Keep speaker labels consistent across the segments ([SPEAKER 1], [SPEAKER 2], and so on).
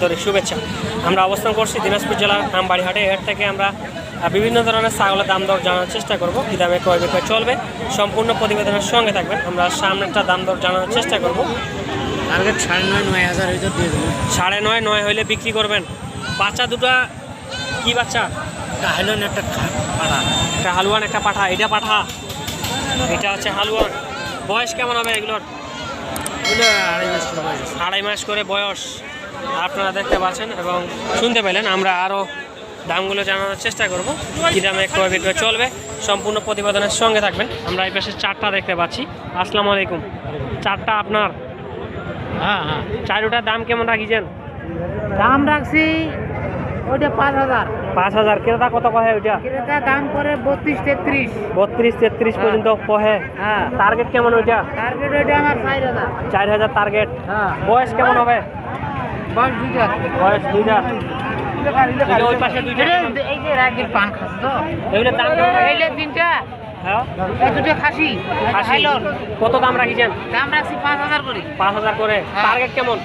[SPEAKER 1] আন্তরিক শুভেচ্ছা। আমরা অবস্থান করছি দিনাজপুর জেলার আমবাড়িহাটে এর থেকে আমরা বিভিন্ন ধরনের ছাগলের দাম দর জানার চেষ্টা করব। কী দামে ক্রয় বিক্রয় চলবে সম্পূর্ণ প্রতিবেদনের সঙ্গে থাকবেন। আমরা সামনেরটা দাম দর জানার চেষ্টা করব।
[SPEAKER 2] টার্গেট সাড়ে নয় নয় হাজার দিয়ে দেবো।
[SPEAKER 1] সাড়ে নয় নয় হলে বিক্রি করবেন। বাচ্চা দুটা কি বাচ্চা?
[SPEAKER 2] একটা হাইলন একটা পাড়া
[SPEAKER 1] একটা হালুয়ান একটা পাঠা। এটা পাঠা। এটা হচ্ছে হালুয়ান। বয়স কেমন হবে এগুলোর?
[SPEAKER 2] আড়াই মাস করে বয়স।
[SPEAKER 1] আড়াই মাস করে বয়স। আপনারা দেখতে পাচ্ছেন এবং শুনতে পেলেন আমরা আরও দামগুলো জানানোর চেষ্টা করব। কী দামে ক্রয় বিক্রয় চলবে সম্পূর্ণ প্রতিবেদনের সঙ্গে থাকবেন। আমরা এই পাশে চারটা দেখতে পাচ্ছি। আসসালামু আলাইকুম। চারটা আপনার?
[SPEAKER 2] হ্যাঁ হ্যাঁ।
[SPEAKER 1] চারোটার দাম কেমন রাখিছেন?
[SPEAKER 3] দাম রাখছি ওইটা পাঁচ হাজার।
[SPEAKER 1] পাঁচ হাজার। ক্রেতা কত কহে ওইটা?
[SPEAKER 3] ক্রেতা দাম করে বত্রিশ তেত্রিশ।
[SPEAKER 1] বত্রিশ তেত্রিশ পর্যন্ত কহে।
[SPEAKER 3] হ্যাঁ।
[SPEAKER 1] টার্গেট কেমন ওইটা?
[SPEAKER 3] টার্গেট ওইটা আমার চার হাজার।
[SPEAKER 1] চার হাজার টার্গেট
[SPEAKER 3] হ্যাঁ।
[SPEAKER 1] বয়স কেমন হবে?
[SPEAKER 3] বয়স দুইটা।
[SPEAKER 1] বয়স দুইটা। এই যে ওই পাশে দুইটা।
[SPEAKER 3] এই যে রাগির পান খাস তো।
[SPEAKER 1] এগুলোর দাম কেমন
[SPEAKER 3] তিনটা।
[SPEAKER 1] হ্যাঁ?
[SPEAKER 3] এই দুটো খাসি।
[SPEAKER 1] খাসি।
[SPEAKER 3] হাইলন
[SPEAKER 1] কত দাম রাখিছেন?
[SPEAKER 3] দাম রাখছি পাঁচ হাজার করে।
[SPEAKER 1] পাঁচ হাজার করে।
[SPEAKER 3] হ্যাঁ।
[SPEAKER 1] টার্গেট কেমন?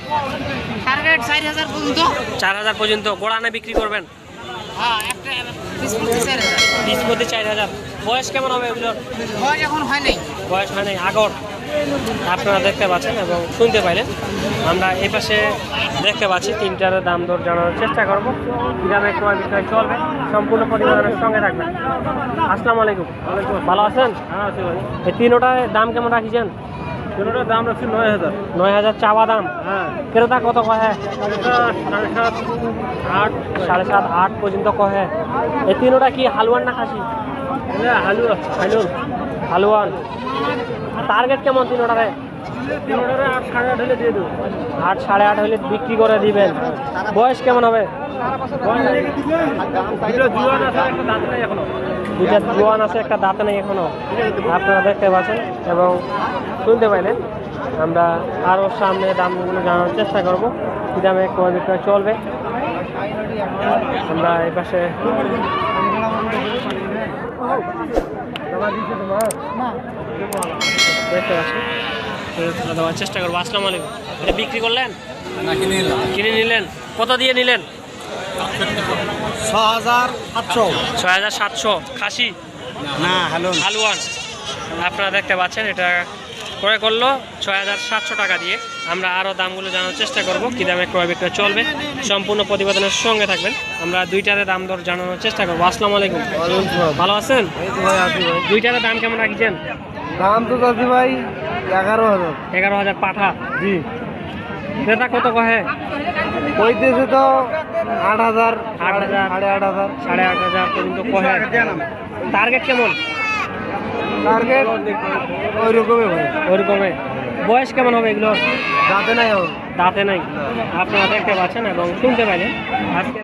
[SPEAKER 3] টার্গেট চার হাজার পর্যন্ত।
[SPEAKER 1] চার হাজার পর্যন্ত। গোড়ানে বিক্রি করবেন?
[SPEAKER 3] হ্যাঁ
[SPEAKER 1] বিশ প্রতি চার হাজার। বয়স কেমন হবে এগুলোর?
[SPEAKER 3] বয়স এখন হয় নাই।
[SPEAKER 1] বয়স হয় নাই। আগর? আপনারা দেখতে পাচ্ছেন এবং শুনতে পাইলেন। আমরা এই পাশে দেখতে পাচ্ছি তিনটার দাম দর জানানোর চেষ্টা করব। কী দামে ক্রয় বিক্রয় চলবে। সম্পূর্ণ পরিবারের সঙ্গে থাকবেন। আসসালামু আলাইকুম। ভালো আছেন?
[SPEAKER 2] হ্যাঁ
[SPEAKER 1] এই তিনোটায় দাম কেমন রাখিছেন?
[SPEAKER 2] কোনোটার দাম রাখছি নয় হাজার।
[SPEAKER 1] নয় হাজার চাওয়া দাম।
[SPEAKER 2] হ্যাঁ।
[SPEAKER 1] ক্রেতা কত কহে?
[SPEAKER 2] সাড়ে সাত আট।
[SPEAKER 1] সাড়ে সাত আট পর্যন্ত কহে। এই তিনোটা কি হালুয়ান না খাসি?
[SPEAKER 2] আলু
[SPEAKER 1] হালুন হালুয়ান টার্গেট কেমন তিন
[SPEAKER 2] অর্ডারে আট, সাড়ে আট হলে দিয়ে দেবো।
[SPEAKER 1] আট, সাড়ে আট হলে বিক্রি করে দিবেন। বয়স কেমন হবে?
[SPEAKER 2] দুটো জুয়ান আছে একটা দাঁত নেই এখনও।
[SPEAKER 1] দুইটা জোয়ান আছে একটা দাঁত নেই এখনও। আপনারা দেখতে পাচ্ছেন এবং শুনতে পাইলেন। আমরা আরও সামনে দামগুলো জানার চেষ্টা করব। কী দামে ক্রয় বিক্রয় চলবে? আমরা এই পাশে দেখতে পাচ্ছি দেওয়ার চেষ্টা করব। আসসালামু আলাইকুম। এটা বিক্রি করলেন? কিনে নিলেন? কত দিয়ে নিলেন?
[SPEAKER 2] ছ হাজার সাতশো।
[SPEAKER 1] ছয় হাজার সাতশো। খাসি?
[SPEAKER 2] না হ্যালো
[SPEAKER 1] হালুয়ান। আপনারা দেখতে পাচ্ছেন এটা ক্রয় করল ছয় হাজার সাতশো টাকা দিয়ে। আমরা আরও দামগুলো জানার চেষ্টা করব কী দামে ক্রয় বিক্রয় চলবে। সম্পূর্ণ প্রতিবেদনের সঙ্গে থাকবেন। আমরা দুইটারে দাম দর জানানোর চেষ্টা করব। আসসালামু আলাইকুম। ভালো আছেন? দুইটারে দাম কেমন রাখছেন?
[SPEAKER 2] দাম তো চাচ্ছি ভাই এগারো হাজার।
[SPEAKER 1] এগারো হাজার পাঠা।
[SPEAKER 2] জি।
[SPEAKER 1] ক্রেতা কত কহে?
[SPEAKER 2] কইতেছে তো আট হাজার
[SPEAKER 1] আট হাজার।
[SPEAKER 2] সাড়ে আট হাজার।
[SPEAKER 1] সাড়ে আট হাজার পর্যন্ত কহে। টার্গেট কেমন?
[SPEAKER 2] টার্গেট ওই রকমই হবে
[SPEAKER 1] ওই রকমই বয়স কেমন হবে এগুলো?
[SPEAKER 2] দাঁতে নাই
[SPEAKER 1] দাঁতে নাই। আপনারা দেখতে পাচ্ছেন এবং শুনতে পাইলেন। আজকে